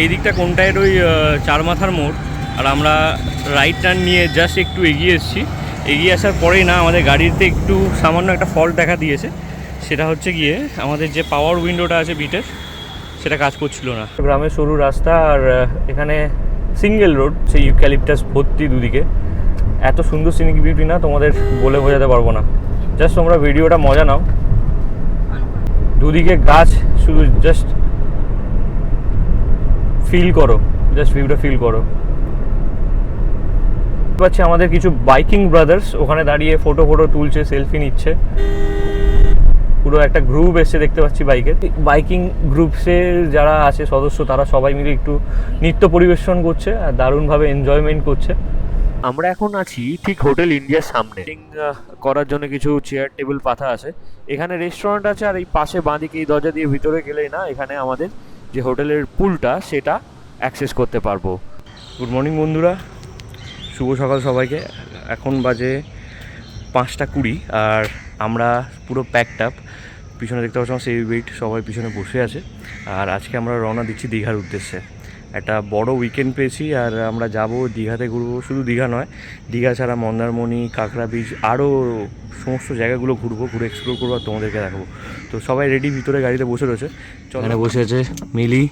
এই দিকটা কোনটায়? ওই চার মাথার মোড়। আর আমরা রাইট টার্ন নিয়ে জাস্ট একটু এগিয়ে এসেছি। এগিয়ে আসার পরেই না, আমাদের গাড়িতে একটু সামান্য একটা ফল্ট দেখা দিয়েছে। সেটা হচ্ছে গিয়ে আমাদের যে পাওয়ার উইন্ডোটা আছে বিটের সেটা কাজ করছিল না। গ্রামের সরু রাস্তা আর এখানে সিঙ্গেল রোড সেই ইউক্যালিপটাস ভর্তি দুদিকে। এত সুন্দর সিনিক বিউটি না, তোমাদের বলে বোঝাতে পারব না। জাস্ট তোমরা ভিডিওটা মজা নাও। দুদিকে গাছ, শুধু জাস্ট ফিল করো জাস্ট ভিউটা ফিল করো। পাচ্ছি আমাদের কিছু বাইকিং ব্রাদার্স ওখানে দাঁড়িয়ে ফটো ফটো তুলছে সেলফি নিচ্ছে। পুরো একটা গ্রুপ এসে দেখতে পাচ্ছি বাইকের বাইকিং গ্রুপসের যারা আছে সদস্য তারা সবাই মিলে একটু নৃত্য পরিবেশন করছে আর দারুণভাবে এনজয়মেন্ট করছে। আমরা এখন আছি ঠিক হোটেল ইন্ডিয়ার সামনে। করার জন্য কিছু চেয়ার টেবিল পাতা আছে। এখানে রেস্টুরেন্ট আছে আর এই পাশে বাঁদিকে এই দরজা দিয়ে ভিতরে গেলেই না এখানে আমাদের যে হোটেলের পুলটা সেটা অ্যাক্সেস করতে পারব। গুড মর্নিং বন্ধুরা। শুভ সকাল সবাইকে। এখন বাজে পাঁচটা কুড়ি আর আমরা পুরো প্যাকড আপ পিছনে দেখতে পাচ্ছি সেই ওয়েট সবাই পিছনে বসে আছে। আর আজকে আমরা রওনা দিচ্ছি দীঘার উদ্দেশ্যে। একটা বড় উইকেন্ড পেয়েছি আর আমরা যাব দীঘাতে ঘুরবো। শুধু দীঘা নয় দীঘা ছাড়া মন্দারমণি কাঁকড়া বিচ আরও সমস্ত জায়গাগুলো ঘুরবো ঘুরে এক্সপ্লোর করব আর তোমাদেরকে দেখাবো। তো সবাই রেডি ভিতরে গাড়িতে বসে রয়েছে। চলে। বসে আছে মিলি।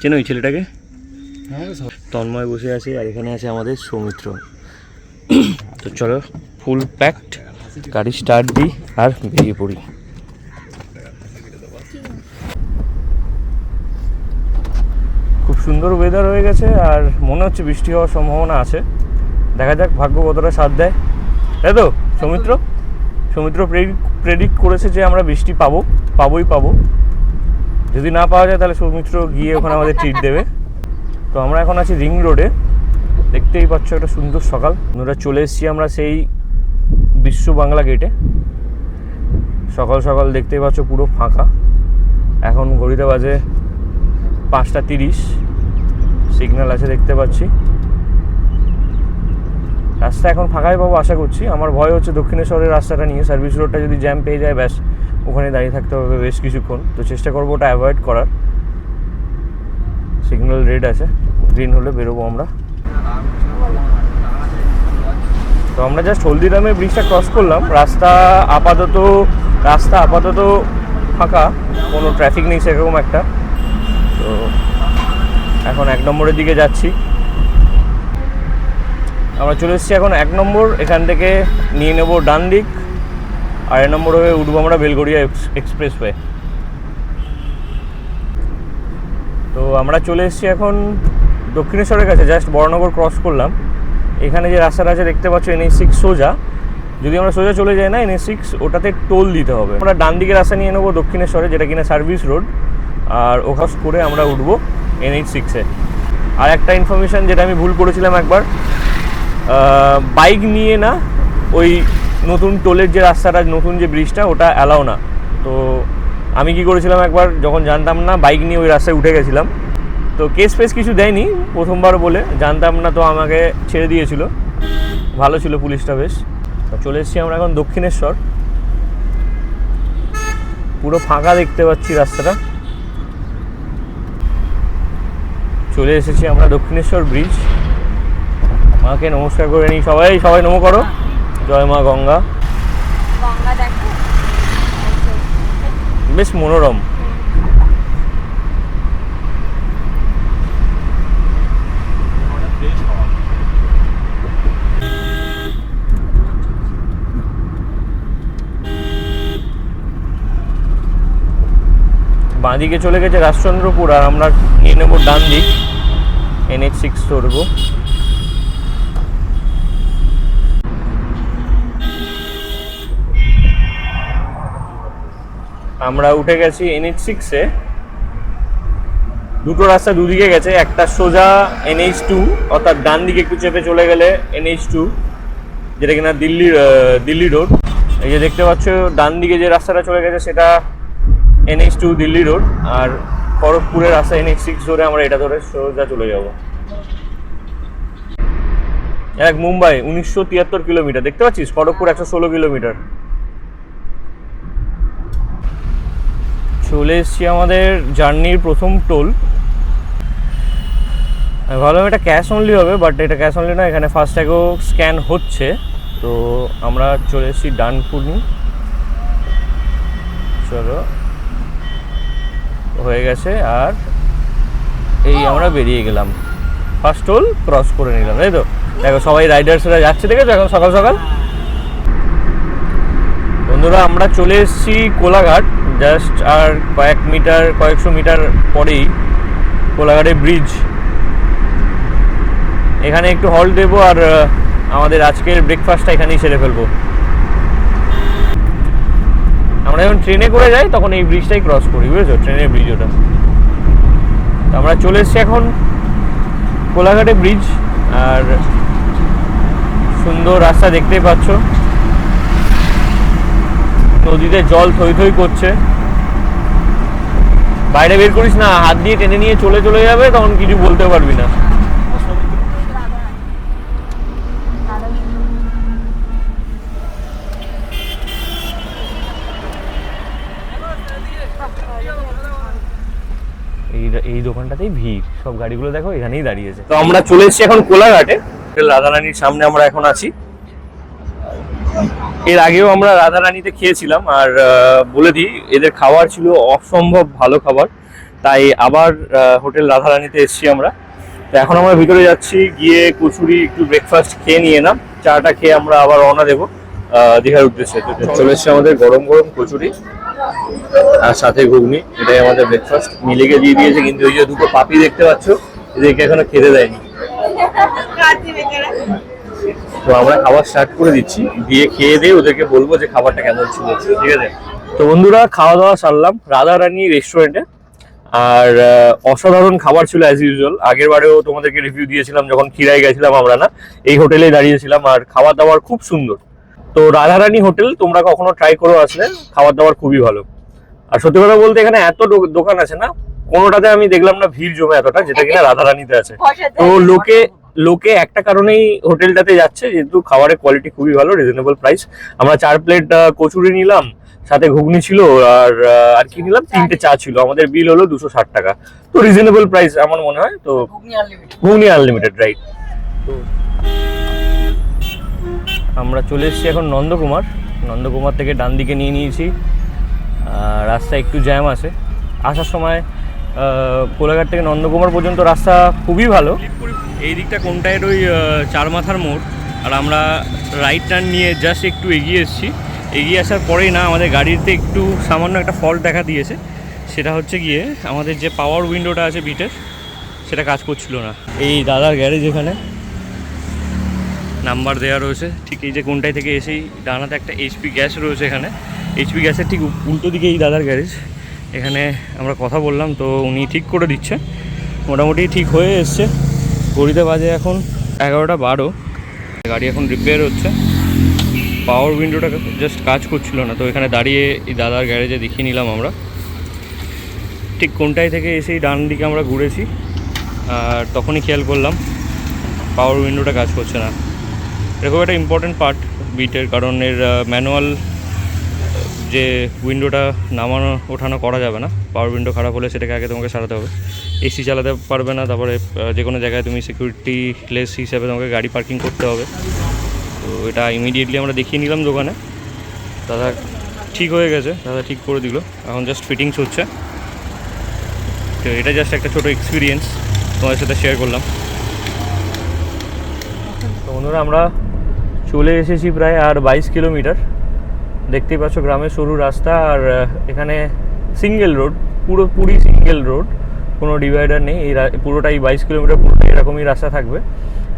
চেনো ওই ছেলেটাকে? তন্ময় বসে আছে আর এখানে আছে আমাদের সৌমিত্র। তো চলো ফুল প্যাকড গাড়ি স্টার্ট দিই আর বেরিয়ে পড়ি। খুব সুন্দর ওয়েদার হয়ে গেছে আর মনে হচ্ছে বৃষ্টি হওয়ার সম্ভাবনা আছে। দেখা যাক ভাগ্য কতটা সাথ দেয়। তাই তো, সৌমিত্র। সৌমিত্র প্রেডিক্ট করেছে যে আমরা বৃষ্টি পাবো, পাবোই পাবো। যদি না পাওয়া যায় তাহলে সৌমিত্র গিয়ে ওখানে আমাদের ট্রিট দেবে। তো আমরা এখন আছি রিং রোডে। দেখতেই পাচ্ছ একটা সুন্দর সকাল। আমরা চলে এসেছি আমরা সেই বিশ্ব বাংলা গেটে সকাল সকাল দেখতেই পাচ্ছ পুরো ফাঁকা। এখন ঘড়িতে বাজে পাঁচটা তিরিশ। সিগন্যাল আছে দেখতে পাচ্ছি। রাস্তা এখন ফাঁকাই পাবো আশা করছি। আমার ভয় হচ্ছে দক্ষিণেশ্বরের রাস্তাটা নিয়ে। সার্ভিস রোডটা যদি জ্যাম পেয়ে যায়, ব্যাস, ওখানে দাঁড়িয়ে থাকতে হবে বেশ কিছুক্ষণ। তো চেষ্টা করব ওটা অ্যাভয়েড করার। সিগন্যাল রেড আছে। গ্রিন হলে বেরোবো আমরা। তো আমরা জাস্ট হলদিরামে ব্রিজটা ক্রস করলাম। রাস্তা আপাতত রাস্তা আপাতত ফাঁকা, কোনো ট্রাফিক নেই সেরকম একটা। তো এখন এক নম্বরের দিকে যাচ্ছি। আমরা চলে এসেছি এখন এক নম্বর, এখান থেকে নিয়ে নেব ডান দিক। আর এক নম্বর হয়ে উঠবো আমরা বেলগড়িয়া এক্সপ্রেসওয়ে। তো আমরা চলে এসেছি এখন দক্ষিণেশ্বরের কাছে জাস্ট বড়নগর ক্রস করলাম। এখানে যে রাস্তাটা আছে, দেখতে পাচ্ছ এনএই সিক্স সোজা। যদি আমরা সোজা চলে যাই না এনএই সিক্স ওটাতে টোল দিতে হবে। আমরা ডান দিকে রাস্তা নিয়ে নেব দক্ষিণেশ্বরে, যেটা কিনা সার্ভিস রোড। আর ওখাস করে আমরা উঠবো এনএইচ সিক্সে আর একটা ইনফরমেশান যেটা আমি ভুল করেছিলাম একবার বাইক নিয়ে না, ওই নতুন টোলের যে রাস্তাটা, নতুন যে ব্রিজটা ওটা অ্যালাও না। তো আমি কি করেছিলাম একবার, যখন জানতাম না বাইক নিয়ে ওই রাস্তায় উঠে গেছিলাম। তো কেস ফেস কিছু দেয়নি প্রথমবার বলে। জানতাম না তো আমাকে ছেড়ে দিয়েছিল। ভালো ছিল পুলিশটা বেশ। চলে এসেছি আমরা এখন দক্ষিণেশ্বর। পুরো ফাঁকা দেখতে পাচ্ছি রাস্তাটা। চলে এসেছি আমরা দক্ষিণেশ্বর ব্রিজ মাকে নমস্কার করে নিই। সবাই সবাই নমো করো। জয় মা গঙ্গা। গঙ্গা বেশ মনোরম। বাঁদিকে চলে গেছে রাজচন্দ্রপুর আর আমরা নিয়ে নেব ডান দিক এনএইচ সিক্স ধরবো। আমরা উঠে গেছি এনএইচ সিক্সে দুটো রাস্তা দুদিকে গেছে একটা সোজা এনএইচ টু অর্থাৎ ডান দিকে একটু চেপে চলে গেলে এনএইচ টু যেটা কিনা দিল্লির আহ, দিল্লি রোড। এই যে দেখতে পাচ্ছ ডান দিকে যে রাস্তাটা চলে গেছে সেটা এনএইচ টু দিল্লি রোড আর খড়গপুরের রাস্তা এনএইচ সিক্স ধরে আমরা এটা ধরে সোজা চলে যাব। এক মুম্বাই, উনিশশো তিয়াত্তর কিলোমিটার। দেখতে পাচ্ছিস? খড়গপুর একশো ষোলো কিলোমিটার। চলে এসেছি আমাদের জার্নির প্রথম টোল। আমি ভাবলাম এটা ক্যাশ অনলি হবে বাট এটা ক্যাশ অনলি না, এখানে ফার্স্ট ট্যাগও স্ক্যান হচ্ছে। তো আমরা চলে এসেছি ডানপুনি চলো। হয়ে গেছে আর এই আমরা বেরিয়ে গেলাম। ফার্স্ট টোল ক্রস করে নিলাম, তাই তো? দেখো, সবাই রাইডার্সরা যাচ্ছে দেখেছ এখন সকাল সকাল। বন্ধুরা, আমরা চলে এসেছি কোলাঘাট। জাস্ট আর কয়েক মিটার, কয়েকশো মিটার পরেই কোলাঘাটের ব্রিজ এখানে একটু হল্ট দেবো আর আমাদের আজকের ব্রেকফাস্টটা এখানেই সেরে ফেলব। আমরা যখন ট্রেনে করে যাই, তখন এই ব্রিজটাই ক্রস করি, বুঝেছ? ট্রেনের ব্রিজ ওটা। আমরা চলে এসেছি এখন কোলাঘাটে ব্রিজ আর সুন্দর রাস্তা দেখতেই পাচ্ছ। নদীতে জল থই থই করছে। বাইরে বের করিস না, হাত দিয়ে টেনে নিয়ে চলে চলে যাবে, তখন কিছু বলতে পারবি না। এই এই দোকানটাতেই ভিড়। সব গাড়িগুলো দেখো এখানেই দাঁড়িয়েছে। তো আমরা চলে এসেছি এখন কোলাঘাটে। রাধারানীর সামনে আমরা এখন আছি। এর আগেও আমরা রাধারানীতে খেয়েছিলাম আর আহ, বলে দিই এদের খাবার ছিল অসম্ভব ভালো খাবার। তাই আবার আহ, হোটেল রাধারানীতে এসেছি আমরা। তো এখন আমরা ভিতরে যাচ্ছি গিয়ে কচুরি একটু ব্রেকফাস্ট খেয়ে নিয়ে না চাটা খেয়ে আমরা আবার রওনা দেবো আহ, দীঘার উদ্দেশ্যে। চলে এসেছে আমাদের গরম গরম কচুরি। আর সাথে ঘুগনি, এটাই আমাদের ব্রেকফাস্ট মিলিকে দিয়ে দিয়েছে, কিন্তু ওই যে দুটো পাপি দেখতে পাচ্ছ, এদেরকে এখনও খেতে দেয়নি। তো আমরা খাবার স্টার্ট করে দিচ্ছি। দিয়ে খেয়ে দিয়ে ওদেরকে বলব যে খাবারটা কেমন ছিল। ঠিক আছে? তো বন্ধুরা, খাওয়া দাওয়া সারলাম। রাধারানী রেস্টুরেন্টে আর অসাধারণ খাবার ছিল অ্যাজ ইউজুয়াল আগের বারেও তোমাদেরকে রিভিউ দিয়েছিলাম, যখন খিরায় গেছিলাম আমরা না, এই হোটেলে দাঁড়িয়েছিলাম। আর খাবার দাবার খুব সুন্দর। তো রাধারানী হোটেল তোমরা কখনো ট্রাই করো আসলে খাবার দাবার খুবই ভালো। আর সত্যি কথা বলতে এখানে এত দোকান আছে না কোনোটাতে আমি দেখলাম না ভিড় জমে এতটা যেটা কিনা রাধারানীতে আছে। তো লোকে লোকে একটা কারণেই হোটেলটাতে যাচ্ছে যেহেতু খাবারের কোয়ালিটি খুবই ভালো রিজনেবল প্রাইস আমরা চার প্লেট কচুরি নিলাম সাথে ঘুগনি ছিল আর আর কি নিলাম? তিনটে চা ছিল আমাদের বিল হলো দুশো ষাট টাকা। তো রিজনেবল প্রাইস আমার মনে হয় তো ঘুগনি আনলিমিটেড রাইট তো আমরা চলে এসেছি এখন নন্দকুমার। নন্দকুমার থেকে ডান দিকে নিয়ে নিয়েছি। আর রাস্তা একটু জ্যাম আছে। আসার সময় কোলাঘাট থেকে নন্দকুমার পর্যন্ত রাস্তা খুবই ভালো। এই দিকটা কোনটায়? ওই চার মাথার মোড়। আর আমরা রাইট টার্ন নিয়ে জাস্ট একটু এগিয়ে এসেছি। এগিয়ে আসার পরেই না আমাদের গাড়িতে একটু সামান্য একটা ফল্ট দেখা দিয়েছে। সেটা হচ্ছে গিয়ে আমাদের যে পাওয়ার উইন্ডোটা আছে বিটের সেটা কাজ করছিল না। এই দাদার গ্যারেজ এখানে। নাম্বার দেওয়া রয়েছে। ঠিক এই যে কোনটায় থেকে এসেই ডানাতে একটা এইচপি গ্যাস রয়েছে এখানে। এইচপি গ্যাসের ঠিক উল্টো দিকে এই দাদার গ্যারেজ। এখানে আমরা কথা বললাম, তো উনি ঠিক করে দিচ্ছে মোটামুটি ঠিক হয়ে এসছে। ঘড়িতে বাজে এখন এগারোটা বারো। গাড়ি এখন রিপেয়ার হচ্ছে। পাওয়ার উইন্ডোটা জাস্ট কাজ করছিল না, তো এখানে দাঁড়িয়ে এই দাদার গ্যারেজে দেখিয়ে নিলাম আমরা। ঠিক কোনটায় থেকে এসেই ডান দিকে আমরা ঘুরেছি। আর তখনই খেয়াল করলাম পাওয়ার উইন্ডোটা কাজ করছে না। এরকম একটা ইম্পর্টেন্ট পার্ট বিটের কারণ এর ম্যানুয়াল যে উইন্ডোটা নামানো, ওঠানো করা যাবে না। পাওয়ার উইন্ডো খারাপ হলে সেটাকে আগে তোমাকে সারাতে হবে। এসি চালাতে পারবে না, তারপরে যে কোনো জায়গায় তুমি সিকিউরিটি লেস হিসেবে তোমাকে গাড়ি পার্কিং করতে হবে। তো এটা ইমিডিয়েটলি আমরা দেখিয়ে নিলাম দোকানে। দাদা ঠিক হয়ে গেছে, দাদা ঠিক করে দিল। এখন জাস্ট ফিটিংস হচ্ছে। তো এটা জাস্ট একটা ছোটো এক্সপিরিয়েন্স তোমাদের সাথে শেয়ার করলাম। বন্ধুরা, আমরা চলে এসেছি প্রায় আর বাইশ কিলোমিটার। দেখতেই পাচ্ছ গ্রামের সরু রাস্তা আর এখানে সিঙ্গেল রোড পুরোপুরি সিঙ্গেল রোড কোনো ডিভাইডার নেই। এই পুরোটাই বাইশ কিলোমিটার, পুরোটাই এরকমই রাস্তা থাকবে।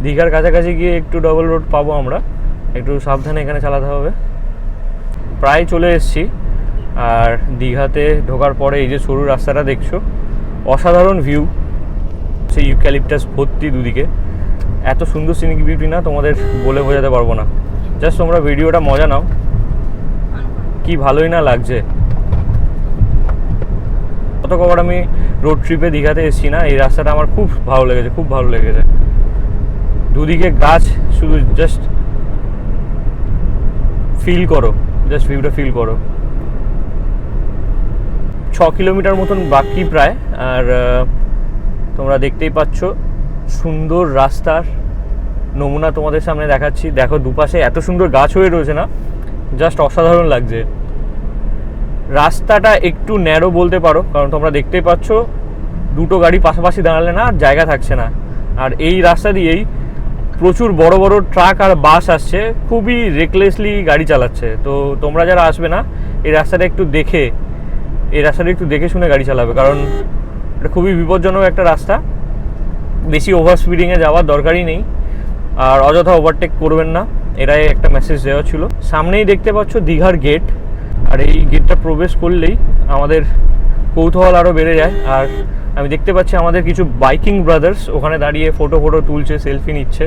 দীঘার কাছাকাছি গিয়ে একটু ডবল রোড পাবো আমরা। একটু সাবধানে এখানে চালাতে হবে। প্রায় চলে এসেছি। আর দীঘাতে ঢোকার পরে এই যে সরু রাস্তাটা দেখছ, অসাধারণ ভিউ সেই ইউক্যালিপটাস ভর্তি দুদিকে। এত সুন্দর সিনিক বিউটি না তোমাদের বলে বোঝাতে পারব না। জাস্ট তোমরা ভিডিওটা মজা নাও। কি ভালোই না লাগছে। কত কবার আমি রোড ট্রিপে দীঘাতে এসেছি না, এই রাস্তাটা আমার খুব ভালো লেগেছে, খুব ভালো লেগেছে। দুদিকে গাছ, শুধু জাস্ট ফিল করো জাস্ট ভিউটা ফিল করো। ছ কিলোমিটার মতন বাকি প্রায়, আর তোমরা দেখতেই পাচ্ছ। সুন্দর রাস্তার নমুনা তোমাদের সামনে দেখাচ্ছি। দেখো দুপাশে এত সুন্দর গাছ হয়ে রয়েছে না? জাস্ট অসাধারণ লাগছে। রাস্তাটা একটু ন্যারো বলতে পারো, কারণ তোমরা দেখতেই পাচ্ছ, দুটো গাড়ি পাশাপাশি দাঁড়ালে না জায়গা থাকছে না। আর এই রাস্তা দিয়েই প্রচুর বড় বড় ট্রাক আর বাস আসছে, খুবই রেকলেসলি গাড়ি চালাচ্ছে। তো তোমরা যারা আসবে না, এই রাস্তাটা একটু দেখে, এই রাস্তাটা একটু দেখে শুনে গাড়ি চালাবে, কারণ এটা খুবই বিপজ্জনক একটা রাস্তা। বেশি ওভার স্পিডিংয়ে যাওয়ার দরকারই নেই। আর অযথা ওভারটেক করবেন না। এরাই একটা মেসেজ দেওয়া ছিল। সামনেই দেখতে পাচ্ছ দীঘার গেট আর এই গেটটা প্রবেশ করলেই আমাদের কৌতূহল আরও বেড়ে যায়। আর আমি দেখতে পাচ্ছি আমাদের কিছু বাইকিং ব্রাদার্স ওখানে দাঁড়িয়ে ফটো ফটো তুলছে সেলফি নিচ্ছে।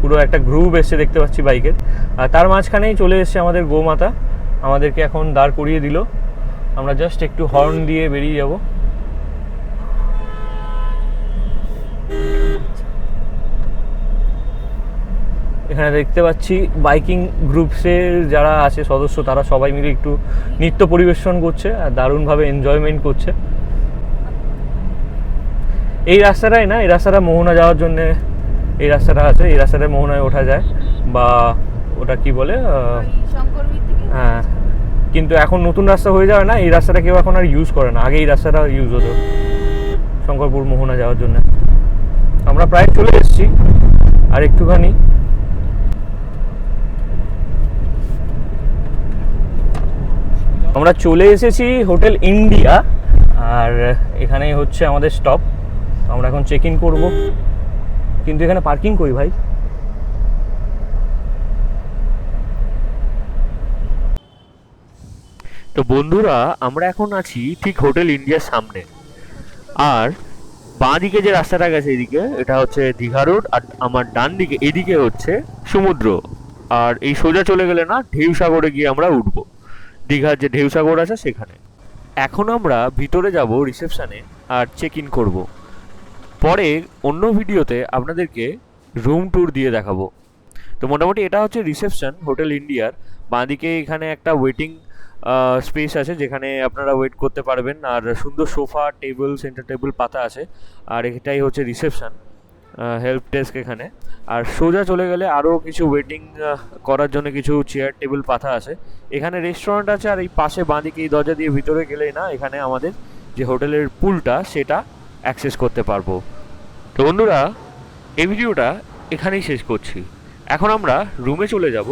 পুরো একটা গ্রুপ এসছে দেখতে পাচ্ছি বাইকের আর তার মাঝখানেই চলে এসছে আমাদের গোমাতা। আমাদেরকে এখন দাঁড় করিয়ে দিল। আমরা জাস্ট একটু হর্ন দিয়ে বেরিয়ে যাব। এখানে দেখতে পাচ্ছি বাইকিং গ্রুপসের যারা আছে, সদস্য, তারা সবাই মিলে একটু নৃত্য পরিবেশন করছে আর দারুণভাবে এনজয়মেন্ট করছে। এই রাস্তাটাই না, এই রাস্তাটা মোহনা যাওয়ার জন্যে এই রাস্তাটা আছে, এই রাস্তাটায় মোহনায় ওঠা যায় বা ওটা কি বলে হ্যাঁ। কিন্তু এখন নতুন রাস্তা হয়ে যাবে না, এই রাস্তাটা কেউ এখন আর ইউজ করে না। আগে এই রাস্তাটা ইউজ হতো শঙ্করপুর মোহনা যাওয়ার জন্য। আমরা প্রায় চলে এসেছি, আর একটুখানি আমরা চলে এসেছি হোটেল ইন্ডিয়া, আর এখানেই হচ্ছে আমাদের স্টপ আমরা এখন চেক ইন করব। কিন্তু এখানে পার্কিং করি ভাই? তো বন্ধুরা, আমরা এখন আছি ঠিক হোটেল ইন্ডিয়ার সামনে। আর বাঁ দিকে যে রাস্তাটা গেছে এদিকে, এটা হচ্ছে দীঘা রোড আর আমার ডান দিকে, এদিকে হচ্ছে সমুদ্র। আর এই সোজা চলে গেলে না, ঢেউ সাগরে গিয়ে আমরা উঠবো। দীঘার যে ঢেউসাগর আছে সেখানে। এখন আমরা ভিতরে যাব রিসেপশানে আর চেক ইন করব। পরে অন্য ভিডিওতে আপনাদেরকে রুম ট্যুর দিয়ে দেখাবো। তো মোটামুটি এটা হচ্ছে রিসেপশন, হোটেল ইন্ডিয়ার। বাঁদিকে এখানে একটা ওয়েটিং স্পেস আছে যেখানে আপনারা ওয়েট করতে পারবেন। আর সুন্দর সোফা, টেবিল সেন্টার টেবিল পাতা আছে। আর এটাই হচ্ছে রিসেপশন। হেল্প ডেস্ক এখানে। আর সোজা চলে গেলে আরও কিছু ওয়েটিং করার জন্য কিছু চেয়ার টেবিল পাতা আছে। এখানে রেস্টুরেন্ট আছে আর এই পাশে বাঁদিকে, এই দরজা দিয়ে ভিতরে গেলেই না, এখানে আমাদের যে হোটেলের পুলটা, সেটা অ্যাক্সেস করতে পারব। তো বন্ধুরা, এই ভিডিওটা এখানেই শেষ করছি। এখন আমরা রুমে চলে যাব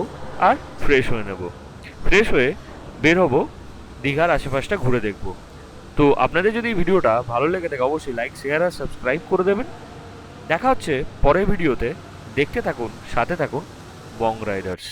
আর ফ্রেশ হয়ে নেব। ফ্রেশ হয়ে বের হব, দীঘার আশেপাশটা ঘুরে দেখব। তো আপনাদের যদি ভিডিওটা ভালো লেগে থাকে, অবশ্যই লাইক শেয়ার আর সাবস্ক্রাইব করে দেবেন। দেখা হচ্ছে পরের ভিডিওতে। দেখতে থাকুন সাথে থাকুন বং রাইডার্স।